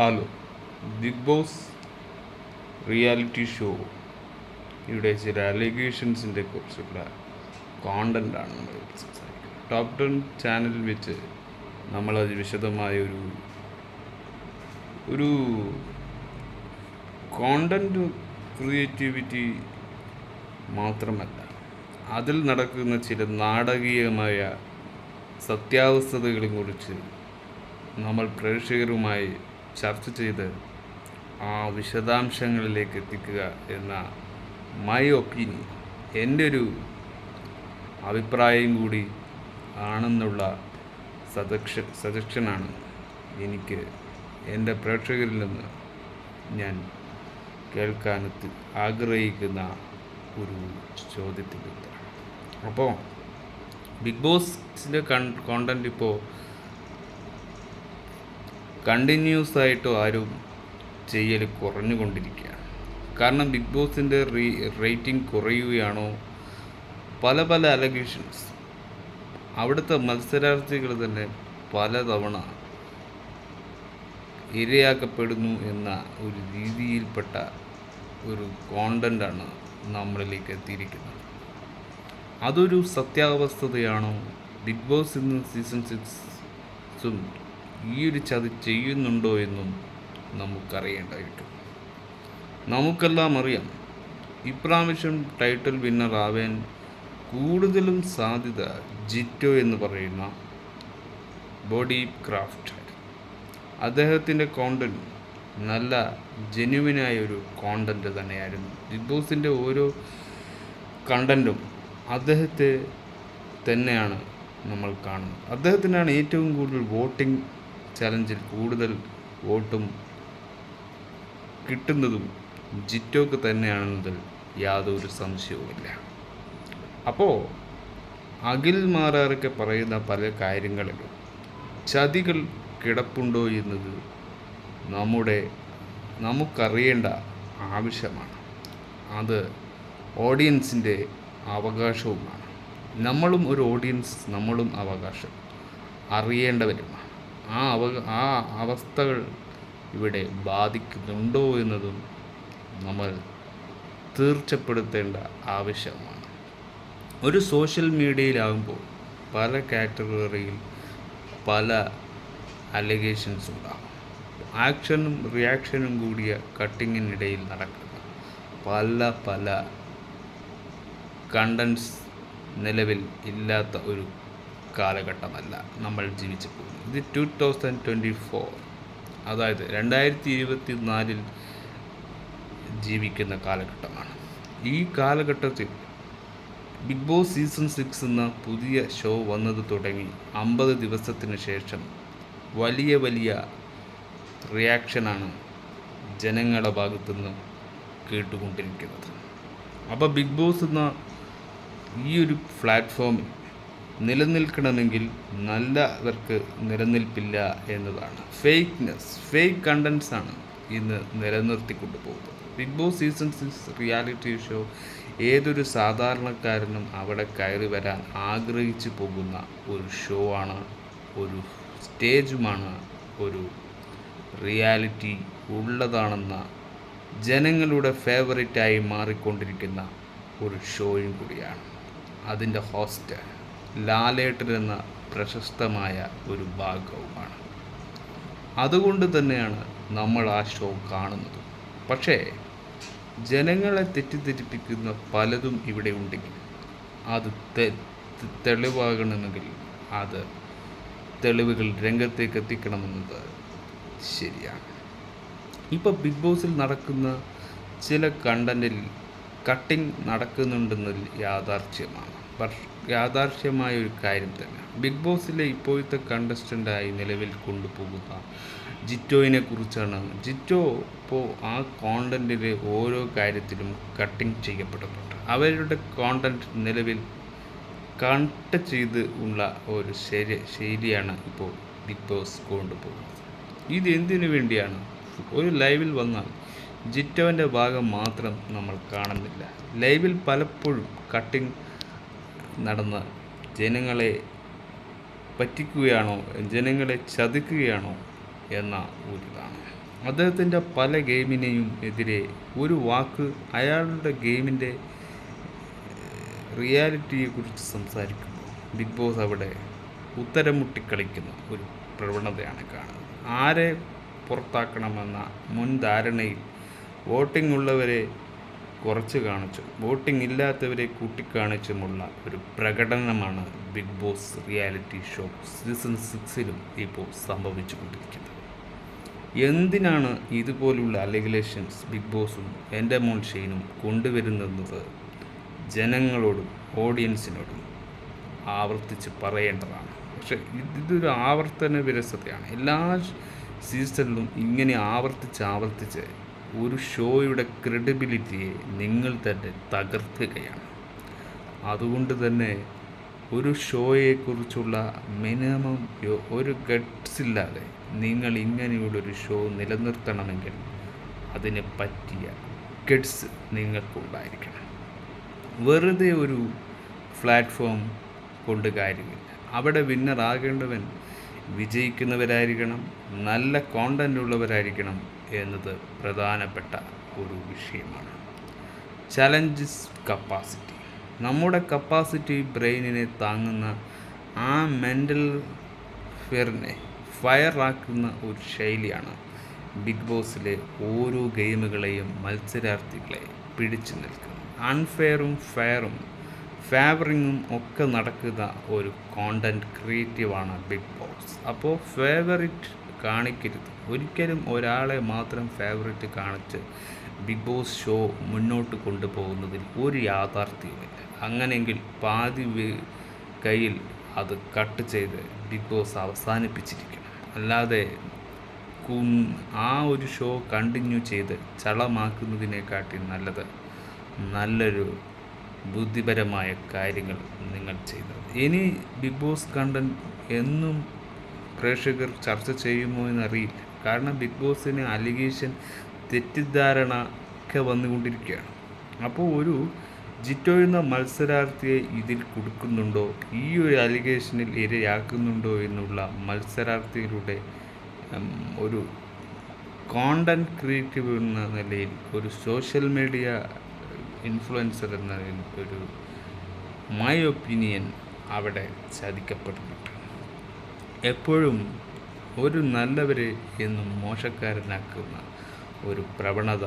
Hello Bigg Boss reality show ഇവിടെ ചില അലിഗേഷൻസിന്റെ കുറിച്ചുള്ള കോണ്ടന്റാണ് നമ്മൾ സംസാരിക്കുന്നത്. ടോപ്പ് ടെൻ ചാനലിൽ വെച്ച് നമ്മളത് വിശദമായ ഒരു ഒരു കോണ്ടന്റ് ക്രിയേറ്റിവിറ്റി മാത്രമല്ല അതിൽ നടക്കുന്ന ചില നാടകീയമായ സത്യാവസ്ഥതകളെ കുറിച്ച് നമ്മൾ പ്രേക്ഷകരുമായി ചർച്ച ചെയ്ത് ആ വിശദാംശങ്ങളിലേക്ക് എത്തിക്കുക എന്ന മൈ ഒപ്പീനിയൻ എന്റെ ഒരു അഭിപ്രായം കൂടി ആണെന്നുള്ള സജക്ഷ സജക്ഷനാണ് എനിക്ക് എന്റെ പ്രേക്ഷകരിൽ നിന്ന് ഞാൻ കേൾക്കാനെത്തി ആഗ്രഹിക്കുന്ന ഒരു ചോദ്യത്തിന്റെ അപ്പോൾ ബിഗ് ബോസിന്റെ കൺ കോണ്ടന്റ് ഇപ്പോൾ കണ്ടിന്യൂസ് ആയിട്ട് ആരും ചെയ്യൽ കുറഞ്ഞുകൊണ്ടിരിക്കുകയാണ്. കാരണം ബിഗ് ബോസിന്റെ റീ റേറ്റിംഗ് കുറയുകയാണോ? പല പല അലഗേഷൻസ്. അവിടുത്തെ മത്സരാർത്ഥികൾ തന്നെ പലതവണ ഇരയാക്കപ്പെടുന്നു എന്ന ഒരു രീതിയിൽപ്പെട്ട ഒരു കോണ്ടന്റാണ് നമ്മളിലേക്ക് എത്തിയിരിക്കുന്നത്. അതൊരു സത്യാവസ്ഥതയാണോ? ബിഗ് ബോസ് ഇന്ന് സീസൺ സിക്സും ഈ ഒരു ചതി ചെയ്യുന്നുണ്ടോ എന്നും നമുക്കറിയേണ്ടതായിട്ടും നമുക്കെല്ലാം അറിയാം. ഇപ്രാവശ്യം ടൈറ്റിൽ വിന്നർ ആവാൻ കൂടുതലും സാധ്യത ജിറ്റോ എന്ന് പറയുന്ന ബോഡി ക്രാഫ്റ്റ് അദ്ദേഹത്തിന്റെ കോണ്ടന്റ് നല്ല ജെന്യുവിനായ ഒരു കോണ്ടന്റ് തന്നെയായിരുന്നു. ബിഗ് ബോസിന്റെ ഓരോ കണ്ടന്റും അദ്ദേഹത്തെ തന്നെയാണ് നമ്മൾ കാണുന്നത്. അദ്ദേഹത്തിനാണ് ഏറ്റവും കൂടുതൽ വോട്ടിംഗ് ചലഞ്ചിൽ കൂടുതൽ വോട്ടും കിട്ടുന്നതും ജിറ്റോക്ക് തന്നെയാണെന്നതിൽ യാതൊരു സംശയവുമില്ല. അപ്പോൾ അഖിൽ മാറാറൊക്കെ പറയുന്ന പല കാര്യങ്ങളിലും ചതികൾ കിടപ്പുണ്ടോ എന്നത് നമ്മുടെ നമുക്കറിയേണ്ട ആവശ്യമാണ്. അത് ഓഡിയൻസിന്റെ അവകാശവുമാണ്. നമ്മളും ഒരു ഓഡിയൻസ് നമ്മളും അവകാശം അറിയേണ്ടവരുമാണ്. ആ അവ ആ അവസ്ഥകൾ ഇവിടെ ബാധിക്കുന്നുണ്ടോ എന്നതും നമ്മൾ തീർച്ചപ്പെടുത്തേണ്ട ആവശ്യമാണ്. ഒരു സോഷ്യൽ മീഡിയയിലാകുമ്പോൾ പല കാറ്റഗറിയിൽ പല അലിഗേഷൻസ് ഉണ്ടാകും. ആക്ഷനും റിയാക്ഷനും കൂടിയ കട്ടിങ്ങിനിടയിൽ നടക്കുന്ന പല പല കണ്ടൻസ് നിലവിൽ ഇല്ലാത്ത ഒരു കാലഘട്ടമല്ല നമ്മൾ ജീവിച്ചു ഇത് ടു തൗസൻഡ് ട്വന്റി ഫോർ അതായത് രണ്ടായിരത്തി ഇരുപത്തി നാലിൽ ജീവിക്കുന്ന കാലഘട്ടമാണ്. ഈ കാലഘട്ടത്തിൽ ബിഗ് ബോസ് സീസൺ സിക്സ് എന്ന പുതിയ ഷോ വന്നത് തുടങ്ങി അമ്പത് ദിവസത്തിന് ശേഷം വലിയ വലിയ റിയാക്ഷനാണ് ജനങ്ങളുടെ ഭാഗത്തുനിന്ന് കേട്ടുകൊണ്ടിരിക്കുന്നത്. അപ്പോൾ ബിഗ് ബോസ് എന്ന ഈ ഒരു പ്ലാറ്റ്ഫോമിൽ നിലനിൽക്കണമെങ്കിൽ നല്ലവർക്ക് നിലനിൽപ്പില്ല എന്നതാണ്. ഫേക്ക്നെസ് ഫേക്ക് കണ്ടൻസ് ആണ് ഇന്ന് നിലനിർത്തിക്കൊണ്ടു പോകുന്നത് Bigg Boss season six reality show ഏതൊരു സാധാരണക്കാരനും അവിടെ കയറി വരാൻ ആഗ്രഹിച്ചു പോകുന്ന ഒരു ഷോ ആണ് ഒരു സ്റ്റേജുമാണ് ഒരു റിയാലിറ്റി ഉള്ളതാണെന്ന ജനങ്ങളുടെ ഫേവറേറ്റായി മാറിക്കൊണ്ടിരിക്കുന്ന ഒരു ഷോയും കൂടിയാണ്. അതിന്റെ ഹോസ്റ്റ് ലാലേട്ടൻ എന്ന പ്രശസ്തമായ ഒരു ഭാഗവുമാണ്. അതുകൊണ്ട് തന്നെയാണ് നമ്മൾ ആ ഷോ കാണുന്നത്. പക്ഷേ ജനങ്ങളെ തെറ്റിദ്ധരിപ്പിക്കുന്ന പലതും ഇവിടെ ഉണ്ടെങ്കിൽ അത് തെളിവാകണമെങ്കിൽ അത് തെളിവുകൾ രംഗത്തേക്ക് എത്തിക്കണമെന്നത് ശരിയാണ്. ഇപ്പോൾ ബിഗ് ബോസിൽ നടക്കുന്ന ചില കണ്ടന്റിൽ കട്ടിങ് നടക്കുന്നുണ്ടെന്നതിൽ യാഥാർത്ഥ്യമാണ്. പക്ഷേ യാഥാർത്ഥ്യമായ ഒരു കാര്യം തന്നെ. ബിഗ് ബോസിലെ ഇപ്പോഴത്തെ കണ്ടസ്റ്റന്റായി നിലവിൽ കൊണ്ടുപോകുന്ന ജിറ്റോയിനെ കുറിച്ചാണ്. ജിറ്റോ ഇപ്പോൾ ആ കോണ്ടന്റിലെ ഓരോ കാര്യത്തിലും കട്ടിങ് ചെയ്യപ്പെടുന്നുണ്ട് അവരുടെ കോണ്ടന്റ് നിലവിൽ കട്ട് ചെയ്ത് ഉള്ള ഒരു ശരി ശൈലിയാണ് ഇപ്പോൾ ബിഗ് ബോസ് കൊണ്ടുപോകുന്നത്. ഇത് എന്തിനു വേണ്ടിയാണ്? ഒരു ലൈവിൽ വന്നാൽ ജിറ്റോന്റെ ഭാഗം മാത്രം നമ്മൾ കാണുന്നില്ല. ലൈവിൽ പലപ്പോഴും കട്ടിങ് നടന്ന് ജനങ്ങളെ പറ്റിക്കുകയാണോ? ജനങ്ങളെ ചതിക്കുകയാണോ? എന്ന ഒരിതാണ് അദ്ദേഹത്തിന്റെ പല ഗെയിമിനെയും എതിരെ ഒരു വാക്ക് അയാളുടെ ഗെയിമിന്റെ റിയാലിറ്റിയെക്കുറിച്ച് സംസാരിക്കുമ്പോൾ ബിഗ് ബോസ് അവിടെ ഉത്തരം മുട്ടിക്കളിക്കുന്ന ഒരു പ്രവണതയാണ് കാണുന്നത്. ആരെ പുറത്താക്കണമെന്ന മുൻധാരണയിൽ വോട്ടിംഗ് ഉള്ളവരെ കുറച്ച് കാണിച്ചും. വോട്ടിംഗ് ഇല്ലാത്തവരെ കൂട്ടിക്കാണിച്ചുമുള്ള ഒരു പ്രകടനമാണ് Bigg Boss reality show season സിക്സിലും ഇപ്പോൾ സംഭവിച്ചുകൊണ്ടിരിക്കുന്നത്. എന്തിനാണ് ഇതുപോലുള്ള അലഗുലേഷൻസ് ബിഗ് ബോസും എന്റെ മോൾ ഷെയ്നും കൊണ്ടുവരുന്നത് ജനങ്ങളോടും ഓഡിയൻസിനോടും ആവർത്തിച്ച് പറയേണ്ടതാണ്. പക്ഷെ ഇതൊരു ആവർത്തന വിരസതയാണ്. എല്ലാ സീസണിലും ഇങ്ങനെ ആവർത്തിച്ച് ആവർത്തിച്ച് ഒരു ഷോയുടെ ക്രെഡിബിലിറ്റിയെ നിങ്ങൾ തന്നെ തകർക്കുകയാണ്. അതുകൊണ്ട് തന്നെ ഒരു ഷോയെക്കുറിച്ചുള്ള മിനിമം ഒരു ഗട്ട്സ് ഇല്ലാതെ നിങ്ങൾ ഇങ്ങനെയുള്ളൊരു ഷോ നിലനിർത്തണമെങ്കിൽ അതിന് പറ്റിയ ഗഡ്സ് നിങ്ങൾക്കുണ്ടായിരിക്കണം. വെറുതെ ഒരു പ്ലാറ്റ്ഫോം കൊണ്ട് കാര്യമില്ല. അവിടെ വിന്നർ ആകേണ്ടവൻ വിജയിക്കുന്നവരായിരിക്കണം നല്ല കോണ്ടന്റ് ഉള്ളവരായിരിക്കണം എന്നത് പ്രധാനപ്പെട്ട ഒരു വിഷയമാണ്. ചലഞ്ചസ് കപ്പാസിറ്റി നമ്മുടെ കപ്പാസിറ്റി ബ്രെയിനിനെ താങ്ങുന്ന ആ മെന്റൽ ഫിയറിനെ ഫയറാക്കുന്ന ഒരു ശൈലിയാണ് ബിഗ് ബോസിലെ ഓരോ ഗെയിമുകളെയും മത്സരാർത്ഥികളെ പിടിച്ചു നിൽക്കുന്നത്. അൺഫെയറും ഫെയറും ഫേവറിങ്ങും ഒക്കെ നടക്കുന്ന ഒരു കോണ്ടന്റ് ക്രിയേറ്റീവാണ് ബിഗ് ബോസ് അപ്പോൾ ഫേവറിറ്റ് കാണിക്കരുത്. ഒരിക്കലും ഒരാളെ മാത്രം ഫേവറിറ്റ് കാണിച്ച് ബിഗ് ബോസ് ഷോ മുന്നോട്ട് കൊണ്ടുപോകുന്നതിൽ ഒരു യാഥാർത്ഥ്യവുമില്ല. അങ്ങനെയെങ്കിൽ പാതി കയ്യിൽ അത് കട്ട് ചെയ്ത് ബിഗ് ബോസ് അവസാനിപ്പിച്ചിരിക്കണം. അല്ലാതെ ആ ഒരു ഷോ കണ്ടിന്യൂ ചെയ്ത് ചളമാക്കുന്നതിനെക്കാട്ടി നല്ലത് നല്ലൊരു ബുദ്ധിപരമായ കാര്യങ്ങൾ നിങ്ങൾ ചെയ്തത് ഇനി ബിഗ് ബോസ് കണ്ടന്റ് എന്നും പ്രേക്ഷകർ ചർച്ച ചെയ്യുമോ എന്നറിയില്ല. കാരണം ബിഗ് ബോസിന് അലിഗേഷൻ തെറ്റിദ്ധാരണ ഒക്കെ വന്നുകൊണ്ടിരിക്കുകയാണ്. അപ്പോൾ ഒരു ജിറ്റോ എന്ന മത്സരാർത്ഥിയെ ഇതിൽ കൊടുക്കുന്നുണ്ടോ? ഈ ഒരു അലിഗേഷനിൽ ഇരയാക്കുന്നുണ്ടോ എന്നുള്ള മത്സരാർത്ഥികളുടെ ഒരു കോണ്ടന്റ് ക്രിയേറ്റീവ് എന്ന നിലയിൽ ഒരു സോഷ്യൽ മീഡിയ ഇൻഫ്ലുവൻസർ എന്ന ഒരു മൈ ഒപ്പീനിയൻ അവിടെ ചതിക്കപ്പെടുന്നുണ്ട് എപ്പോഴും ഒരു നല്ലവരെ എന്നും മോശക്കാരനാക്കുന്ന ഒരു പ്രവണത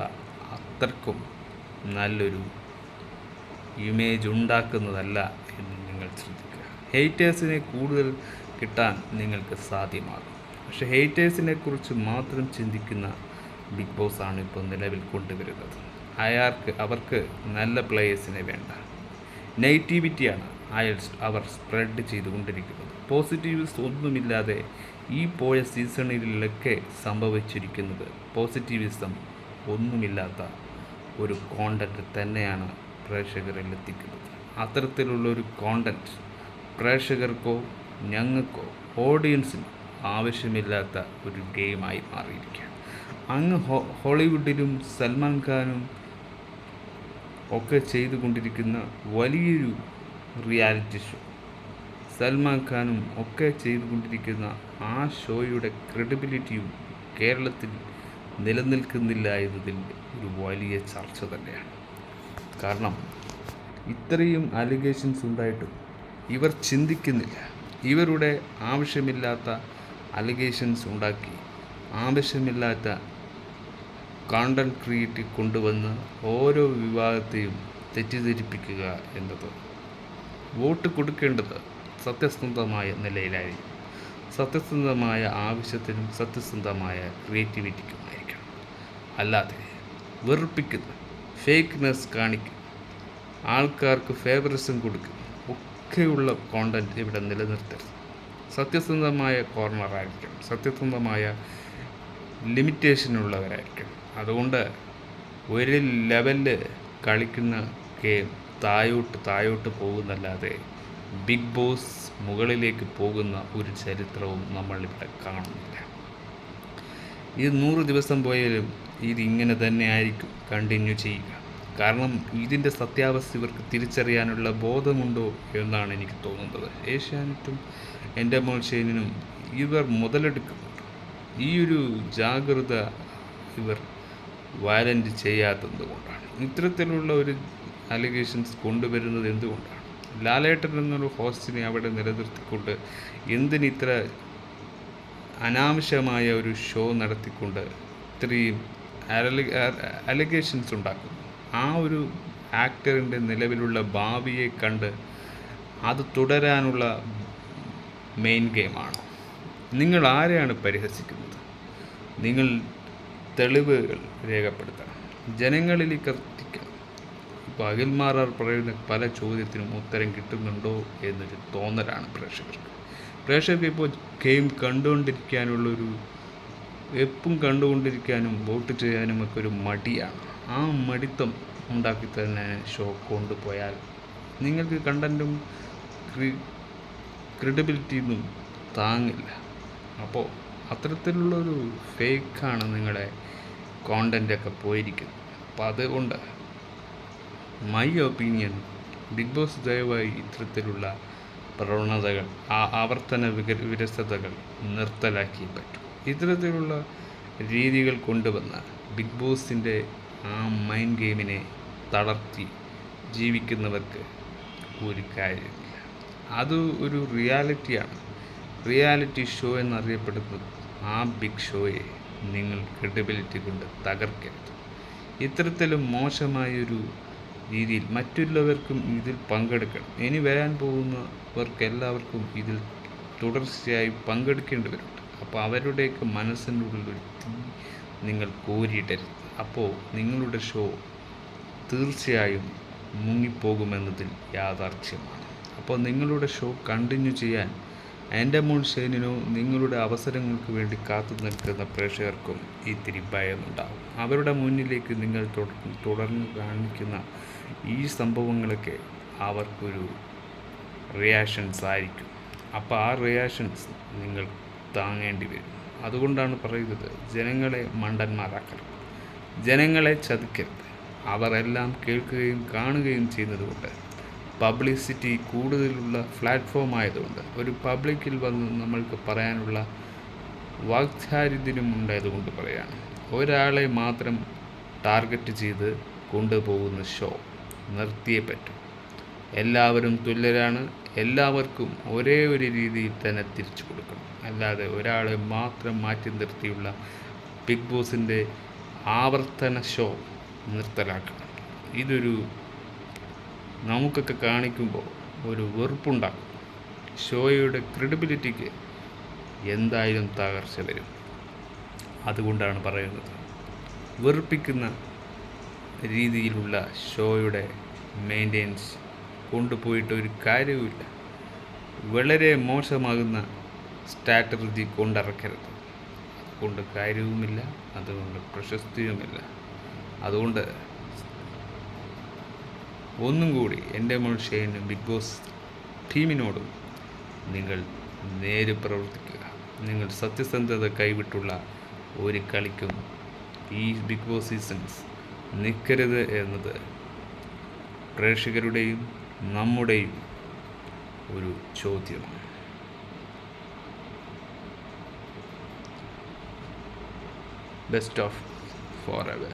അത്രക്കും നല്ലൊരു ഇമേജ് ഉണ്ടാക്കുന്നതല്ല എന്ന് നിങ്ങൾ ശ്രദ്ധിക്കുക. ഹെയ്റ്റേഴ്സിനെ കൂടുതൽ കിട്ടാൻ നിങ്ങൾക്ക് സാധ്യമാകും. പക്ഷേ ഹെയ്റ്റേഴ്സിനെ കുറിച്ച് മാത്രം ചിന്തിക്കുന്ന ബിഗ് ബോസ് ആണ് ഇപ്പോൾ നിലവിൽ കൊണ്ടുവരുന്നത്. അയാൾക്ക് അവർക്ക് നല്ല പ്ലേയേഴ്സിനെ വേണ്ട. നെഗറ്റിവിറ്റിയാണ് അയാൾ അവർ സ്പ്രെഡ് ചെയ്തുകൊണ്ടിരിക്കുന്നത്. പോസിറ്റീവ്സ് ഒന്നുമില്ലാതെ ഈ പോയ സീസണിലൊക്കെ സംഭവിച്ചിരിക്കുന്നത് പോസിറ്റീവിസം ഒന്നുമില്ലാത്ത ഒരു കോണ്ടന്റ് തന്നെയാണ് പ്രേക്ഷകരിൽ എത്തിക്കുന്നത്. അത്തരത്തിലുള്ളൊരു കോണ്ടന്റ് പ്രേക്ഷകർക്കോ ഞങ്ങൾക്കോ ഓഡിയൻസിനോ ആവശ്യമില്ലാത്ത ഒരു ഗെയിമായി മാറിയിരിക്കുകയാണ്. അങ്ങ് ഹോളിവുഡിലും സൽമാൻ ഖാനും ഒക്കെ ചെയ്തുകൊണ്ടിരിക്കുന്ന വലിയൊരു റിയാലിറ്റി ഷോ സൽമാൻ ഖാനും ഒക്കെ ചെയ്തുകൊണ്ടിരിക്കുന്ന ആ ഷോയുടെ ക്രെഡിബിലിറ്റിയും കേരളത്തിൽ നിലനിൽക്കുന്നില്ല എന്നതിൽ ഒരു വലിയ ചർച്ച തന്നെയാണ്. കാരണം ഇത്രയും അലിഗേഷൻസ് ഉണ്ടായിട്ടും ഇവർ ചിന്തിക്കുന്നില്ല. ഇവരുടെ ആവശ്യമില്ലാത്ത അലിഗേഷൻസ് ഉണ്ടാക്കി ആവശ്യമില്ലാത്ത കോണ്ടന്റ് ക്രിയേറ്റ് കൊണ്ടുവന്ന് ഓരോ വിഭാഗത്തെയും തെറ്റിദ്ധരിപ്പിക്കുക എന്നത്. വോട്ട് കൊടുക്കേണ്ടത് സത്യസന്ധമായ നിലയിലായിരിക്കും. സത്യസന്ധമായ ആവശ്യത്തിനും സത്യസന്ധമായ ക്രിയേറ്റിവിറ്റിക്കുമായിരിക്കണം അല്ലാതെ വെറുപ്പിക്കുന്ന ഫേക്ക്നെസ് കാണിക്കും ആൾക്കാർക്ക് ഫേവറിസം കൊടുക്കും ഒക്കെയുള്ള കോണ്ടന്റ് ഇവിടെ നിലനിർത്തരുത്. സത്യസന്ധമായ കോർണറായിരിക്കണം സത്യസന്ധമായ ലിമിറ്റേഷനുള്ളവരായിരിക്കണം അതുകൊണ്ട് ഒരു ലെവലിൽ കളിക്കുന്ന ഗെയിം താഴോട്ട് താഴോട്ട് പോകുന്നല്ലാതെ ബിഗ് ബോസ് മുകളിലേക്ക് പോകുന്ന ഒരു ചരിത്രവും നമ്മളിവിടെ കാണുന്നില്ല. ഇത് നൂറ് ദിവസം പോയാലും ഇതിങ്ങനെ തന്നെ ആയിരിക്കും കണ്ടിന്യൂ ചെയ്യുക. കാരണം ഇതിന്റെ സത്യാവസ്ഥ ഇവർക്ക് തിരിച്ചറിയാനുള്ള ബോധമുണ്ടോ എന്നാണ് എനിക്ക് തോന്നുന്നത്. ഏഷ്യാനെറ്റും എന്റെ മോൾ ഷെയിനും ഇവർ മുതലെടുക്കുന്നുണ്ട് ഈ ഒരു ജാഗ്രത ഇവർ വയലന്റ് ചെയ്യാത്തതുകൊണ്ടാണ്. ഇത്തരത്തിലുള്ള ഒരു അലിഗേഷൻസ് കൊണ്ടുവരുന്നത് എന്തുകൊണ്ടാണ്? ലാലേട്ടൻ എന്നൊരു ഹോസ്റ്റിനെ അവിടെ നിലനിർത്തിക്കൊണ്ട് എന്തിനിത്ര അനാവശ്യമായ ഒരു ഷോ നടത്തിക്കൊണ്ട് ഇത്രയും അലിഗേഷൻസ് ഉണ്ടാക്കുന്നു? ആ ഒരു ആക്ടറിന്റെ നിലവിലുള്ള ഭാവിയെ കണ്ട് അത് തുടരാനുള്ള മെയിൻ ഗെയിമാണ് നിങ്ങൾ ആരെയാണ് പരിഹസിക്കുന്നത്? നിങ്ങൾ തെളിവുകൾ രേഖപ്പെടുത്തണം. ജനങ്ങളിലേക്ക് എത്തിക്കണം ഇപ്പോൾ അഖിൽമാരാർ പറയുന്ന പല ചോദ്യത്തിനും ഉത്തരം കിട്ടുന്നുണ്ടോ എന്നൊരു തോന്നലാണ് പ്രേക്ഷകർക്ക്. പ്രേക്ഷകർക്ക് ഇപ്പോൾ ഗെയിം കണ്ടുകൊണ്ടിരിക്കാനുള്ളൊരു എപ്പം കണ്ടുകൊണ്ടിരിക്കാനും വോട്ട് ചെയ്യാനും ഒക്കെ ഒരു മടിയാണ്. ആ മടിത്തം ഉണ്ടാക്കി തന്നെ ഷോ കൊണ്ടുപോയാൽ നിങ്ങൾക്ക് കണ്ടന്റും ക്രെഡിബിലിറ്റിയൊന്നും താങ്ങില്ല. അപ്പോൾ അത്തരത്തിലുള്ളൊരു ഫേക്കാണ് നിങ്ങളുടെ കോണ്ടന്റൊക്കെ പോയിരിക്കുന്നത്. അപ്പോൾ അതുകൊണ്ട് മൈ ഒപ്പീനിയൻ ബിഗ് ബോസ് ദയവായി ഇത്തരത്തിലുള്ള പ്രവണതകൾ ആ ആവർത്തന വിക വിരസതകൾ നിർത്തലാക്കി പറ്റും. ഇത്തരത്തിലുള്ള രീതികൾ കൊണ്ടുവന്ന ബിഗ് ബോസിന്റെ ആ മൈൻഡ് ഗെയിമിനെ തളർത്തി ജീവിക്കുന്നവർക്ക് ഒരു കാര്യമില്ല. അത് ഒരു റിയാലിറ്റിയാണ് റിയാലിറ്റി ഷോ എന്നറിയപ്പെടുന്ന ആ ബിഗ് ഷോയെ നിങ്ങൾ ക്രെഡിബിലിറ്റി കൊണ്ട് തകർക്കരുത്. ഇത്തരത്തിലും മോശമായൊരു രീതിയിൽ മറ്റുള്ളവർക്കും ഇതിൽ പങ്കെടുക്കണം. ഇനി വരാൻ പോകുന്നവർക്ക് എല്ലാവർക്കും ഇതിൽ തുടർച്ചയായി പങ്കെടുക്കേണ്ടി വരുന്നുണ്ട്. അപ്പോൾ അവരുടെയൊക്കെ മനസ്സിനുള്ളിൽ തീ നിങ്ങൾ കോരിയിടരുത്. അപ്പോൾ നിങ്ങളുടെ ഷോ തീർച്ചയായും മുങ്ങിപ്പോകുമെന്നതിൽ യാഥാർത്ഥ്യമാണ്. അപ്പോൾ നിങ്ങളുടെ ഷോ കണ്ടിന്യൂ ചെയ്യാൻ എന്റെ മോൾ ഷെയ്നിനോ നിങ്ങളുടെ അവസരങ്ങൾക്ക് വേണ്ടി കാത്തു നിൽക്കുന്ന പ്രേക്ഷകർക്കും ഇത്തിരി ഭയമുണ്ടാവും അവരുടെ മുന്നിലേക്ക് നിങ്ങൾ തുടർന്ന് കാണിക്കുന്ന ഈ സംഭവങ്ങളൊക്കെ അവർക്കൊരു റിയാക്ഷൻസ് ആയിരിക്കും. അപ്പോൾ ആ റിയാക്ഷൻസ് നിങ്ങൾ താങ്ങേണ്ടി വരും. അതുകൊണ്ടാണ് പറയുന്നത് ജനങ്ങളെ മണ്ടന്മാരാക്കരുത്. ജനങ്ങളെ ചതിക്കരുത്. അവർ എല്ലാം കേൾക്കുകയും കാണുകയും ചെയ്യുന്നതുകൊണ്ട് പബ്ലിസിറ്റി കൂടുതലുള്ള പ്ലാറ്റ്ഫോം ആയതുകൊണ്ട് ഒരു പബ്ലിക്കിൽ വന്ന് നമ്മൾക്ക് പറയാനുള്ള വാക്ചാരിദ്യം ഉണ്ടായതുകൊണ്ട് പറയാണ്. ഒരാളെ മാത്രം ടാർഗറ്റ് ചെയ്ത് കൊണ്ടുപോകുന്ന ഷോ നിർത്തിയേ പറ്റും. എല്ലാവരും തുല്യരാണ്. എല്ലാവർക്കും ഒരേ ഒരു രീതിയിൽ തന്നെ തിരിച്ചു കൊടുക്കണം. അല്ലാതെ ഒരാളെ മാത്രം മാറ്റി നിർത്തിയുള്ള ബിഗ് ബോസിന്റെ ആവർത്തന ഷോ നിർത്തലാക്കണം. ഇതൊരു നമുക്കൊക്കെ കാണിക്കുമ്പോൾ ഒരു വെറുപ്പുണ്ടാക്കും. ഷോയുടെ ക്രെഡിബിലിറ്റിക്ക് എന്തായാലും തകർച്ച വരും. അതുകൊണ്ടാണ് പറയുന്നത്. വെറുപ്പിക്കുന്ന രീതിയിലുള്ള ഷോയുടെ മെയിന്റെനൻസ് കൊണ്ടുപോയിട്ട് ഒരു കാര്യവുമില്ല. വളരെ മോശമാകുന്ന സ്ട്രാറ്റജി കൊണ്ടിറക്കരുത്. അതുകൊണ്ട് കാര്യവുമില്ല അതുകൊണ്ട് പ്രശസ്തിയുമില്ല. അതുകൊണ്ട് ഒന്നും കൂടി എന്റെ മോൾ ഷെയ്നും ബിഗ് ബോസ് ടീമിനോടും നിങ്ങൾ നേര് പ്രവർത്തിക്കുക. നിങ്ങൾ സത്യസന്ധത കൈവിട്ടുള്ള ഒരു കളിക്കും ഈ ബിഗ് ബോസ് സീസൺസ് നിൽക്കരുത് എന്നത് പ്രേക്ഷകരുടെയും നമ്മുടെയും ഒരു ചോദ്യമാണ്. Best of for ever